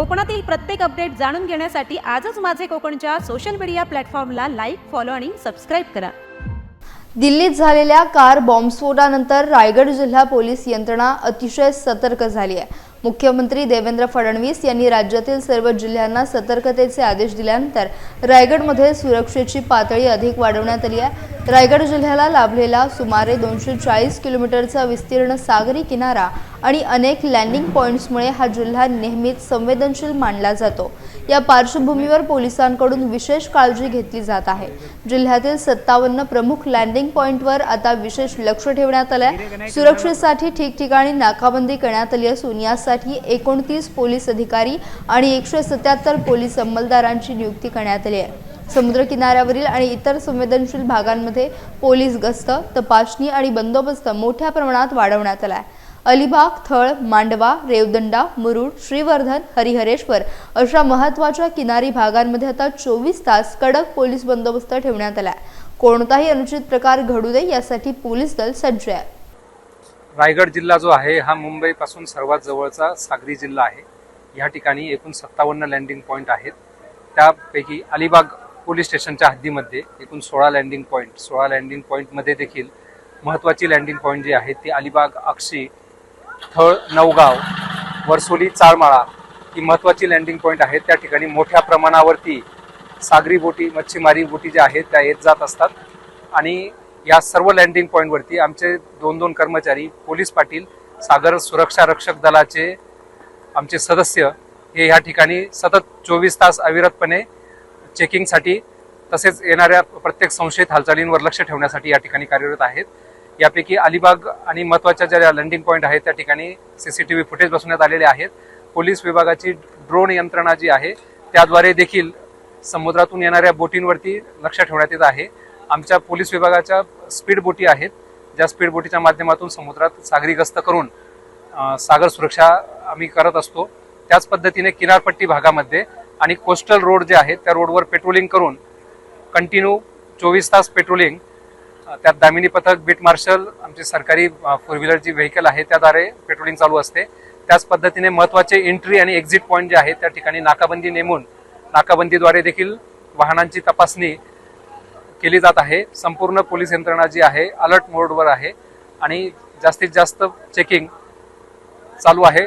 कोकणातील प्रत्येक अपडेट जाणून घेण्यासाठी आजच माझे कोकणच्या सोशल मीडिया प्लॅटफॉर्मला लाईक फॉलो आणि सबस्क्राईब करा. दिल्लीत झालेल्या कार बॉम्बस्फोटानंतर रायगड जिल्हा पोलीस यंत्रणा अतिशय सतर्क झाली आहे. मुख्यमंत्री देवेंद्र फडणवीस यांनी राज्यातील सर्व जिल्ह्यांना सतर्कतेचे आदेश दिल्यानंतर रायगडमध्ये सुरक्षेची पातळी अधिक वाढवण्यात आली आहे. रायगड जिल्ह्याला लाभलेला सुमारे दोनशे चाळीस किलोमीटरचा विस्तीर्ण सागरी किनारा आणि अनेक लँडिंग पॉईंट्समुळे हा जिल्हा नेहमीच संवेदनशील मानला जातो. या पार्श्वभूमीवर पोलिसांकडून विशेष काळजी घेतली जात आहे. जिल्ह्यातील सत्तावन्न प्रमुख लँडिंग पॉईंटवर आता विशेष लक्ष ठेवण्यात आलंय. सुरक्षेसाठी ठिकठिकाणी नाकाबंदी करण्यात आली असून यासाठी एकोणतीस पोलीस अधिकारी आणि एकशे सत्याहत्तर पोलीस अंमलदारांची नियुक्ती करण्यात आली आहे. समुद्र किनाऱ्यावरील आणि इतर संवेदनशील भागांमध्ये पोलीस गस्त तपासणी आणि बंदोबस्त मोठ्या प्रमाणात वाढवण्यात आला आहे अलिबाग थळ मांडवा रेवदंडा मुरुड श्रीवर्धन हरिहरेश्वर अशा महत्त्वाच्या किनारी भागांमध्ये आता चोवीस तास कडक पोलीस बंदोबस्त ठेवण्यात आला आहे कोणताही अनुचित प्रकार घडू नये यासाठी पोलीस दल सज्ज आहे. रायगड जिल्हा जो आहे हा मुंबईपासून सर्वात जवळचा सागरी जिल्हा आहे. या ठिकाणी एकूण सत्तावन्न लँडिंग पॉईंट आहेत. त्यापैकी अलिबाग पोलीस स्टेशनच्या हद्दीमध्ये एकूण सोळा लँडिंग पॉईंट सोळा लँडिंग पॉईंटमध्ये देखील महत्त्वाची लँडिंग पॉईंट जी आहे ती अलिबाग अक्षी थळ नवगाव वर्सोली चाळमाळा ही महत्त्वाची लँडिंग पॉईंट आहेत. त्या ठिकाणी मोठ्या प्रमाणावरती सागरी बोटी मच्छीमारी बोटी ज्या आहेत त्या येत जात असतात. आणि या सर्व लँडिंग पॉईंटवरती आमचे दोन दोन कर्मचारी पोलीस पाटील सागर सुरक्षा रक्षक दलाचे आमचे सदस्य हे या ठिकाणी सतत चोवीस तास अविरतपणे चेकिंगसाठी तसेच येणाऱ्या प्रत्येक संशयित हालचालींवर लक्ष ठेवण्यासाठी या ठिकाणी कार्यरत आहेत. यापैकी अलिबाग आणि महत्त्वाच्या ज्या लँडिंग पॉईंट आहेत त्या ठिकाणी C C T V footage बसवण्यात आलेले आहेत. पोलीस विभागाची ड्रोन यंत्रणा जी आहे त्याद्वारे देखील समुद्रातून येणाऱ्या बोटींवरती लक्ष ठेवण्यात येत आहे. आमच्या पोलीस विभागाच्या स्पीड बोटी आहेत ज्या स्पीड बोटीच्या माध्यमातून समुद्रात सागरी गस्त करून सागर सुरक्षा आम्ही करत असतो. त्याच पद्धतीने किनारपट्टी भागामध्ये आणि कोस्टल रोड जे आहेत त्या रोडवर पेट्रोलिंग करून कंटिन्यू चोवीस तास पेट्रोलिंग त्यात दामिनी पथक बीट मार्शल आमची सरकारी फोर व्हीलर जी व्हेकल आहे त्याद्वारे पेट्रोलिंग चालू असते. त्याच पद्धतीने महत्त्वाचे एंट्री आणि एक्झिट पॉईंट जे आहेत त्या ठिकाणी नाकाबंदी नेमून नाकाबंदीद्वारे देखील वाहनांची तपासणी केली जात आहे. संपूर्ण पोलीस यंत्रणा जी आहे अलर्ट मोडवर आहे आणि जास्तीत जास्त चेकिंग चालू आहे.